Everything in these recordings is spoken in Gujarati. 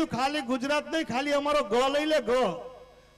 તું ખાલી ગુજરાત નહીં ખાલી અમારો ગ લઈ લે ગ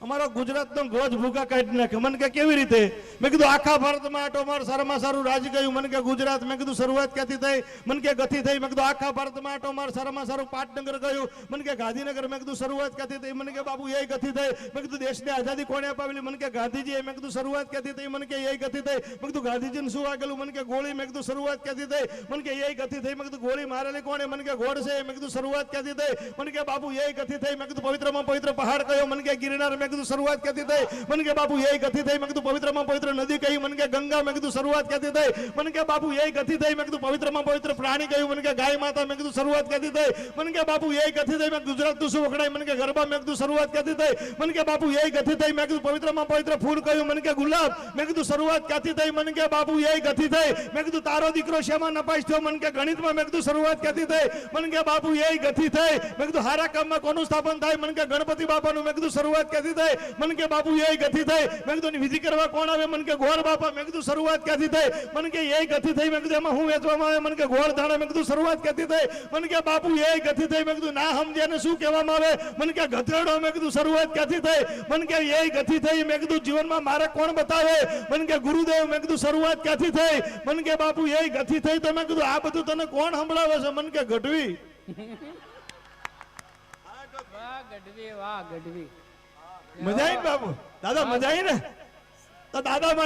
અમારો ગુજરાતનો ગોજ ભૂકા કાઢી નાખે મને કે કેવી રીતે મેં કીધું આખા ભારતમાં આટો માર સારામાં સારું રાજ ગયું મને કે ગુજરાત મેં કીધું શરૂઆત ક્યાંથી થઈ મને કે ગતિ થઈ મેં કીધું આખા ભારતમાં આટો માર સારામાં સારું પાટનગર ગયું મને કે ગાંધીનગર મેં કીધું શરૂઆત ક્યાંથી થઈ મને કે બાબુ એ ગતિ થઈ મેં કીધું દેશને આઝાદી કોણે અપાવેલી મને કે ગાંધીજીએ મેં કીધું શરૂઆત ક્યાંથી થઈ મને કે એ ગતિ થઈ મેં કીધું ગાંધીજીને શું આગેલું મને કે ગોળી મેં કીધું શરૂઆત ક્યાંથી થઈ મને કે એ ગતિ થઈ મેં કીધું ગોળી મારેલી કોણે મને કે ગોળ છે મેં કીધું શરૂઆત ક્યાંથી થઈ મને કે બાબુ એ ગતિ થઈ મેં કીધું પવિત્રમાં પવિત્ર પહાડ કયો મને કે ગિરનાર મેં કીધું શરૂઆત ક્યાંથી થઈ મને કે બાપુ એ ગતિ થઈ મેં કીધું પવિત્રમાં પવિત્ર નદી કહી મને કે ગંગા મેં કીધું શરૂઆત ક્યાંથી થઈ મને કે બાપુ એ ગતિ થઈ મેં કીધું પવિત્રમાં પવિત્ર પ્રાણી કહ્યું મને કે ગાય માતા મેં કીધું શરૂઆત ક્યાંથી થઈ મને કે બાપુ એ ગતિ થઈ મેં ગુજરાત તું શું વખણાય મને કે ગરબા મેં કીધું શરૂઆત ક્યાંથી થઈ મને કે બાપુ એ ગતિ થઈ મેં કીધું પવિત્રમાં પવિત્ર ફૂલ કહ્યું મને કે ગુલાબ મેં કીધું શરૂઆત ક્યાંથી થઈ મને કે બાપુ એ ગતિ થઈ મેં કીધું તારો દીકરો શેમાં નપાશ થયો મને કે ગણિતમાં મેં કીધું શરૂઆત ક્યાંથી થઈ મને કે બાપુ એ ગતિ થઈ મેં કીધું હારા કામમાં કોનું સ્થાપન થાય મને કે ગણપતિ બાપાનું મેં કીધું શરૂઆત ક્યાંથી થઈ મને કે બાપુ એ ગતિ થઈ મેં કીધું વિધિ કરવા કોણ આવે મને કે ગોળ બાપા મેં કીધું શરૂઆત ક્યાંથી થઈ મને કે એ ગતિ થઈ મેં કીધું એમાં હું વેચવામાં આવે મને કે ગોળ ધાણા મેં કીધું શરૂઆત ક્યાંથી થઈ મને કે બાપુ એ ગતિ થઈ મેં કીધું ના સમજે શું કહેવામાં આવે મને કે ગધેડો મેં કીધું શરૂઆત ક્યાંથી થઈ મને કે એ ગતિ થઈ મેં કીધું જીવનમાં મારે કોણ બતાવે મને કે ગુરુદેવ મેં કીધું શરૂઆત ક્યાંથી થઈ મને કે બાપુ એ ગતિ થઈ તો મેં કીધું આ બધું તને કોણ સંભળાવે છે મને કે ગઢવી ગઢવી વાહ ગઢવી મજા આવી બાપુ? દાદા મજા આવી ને? તો દાદા માટે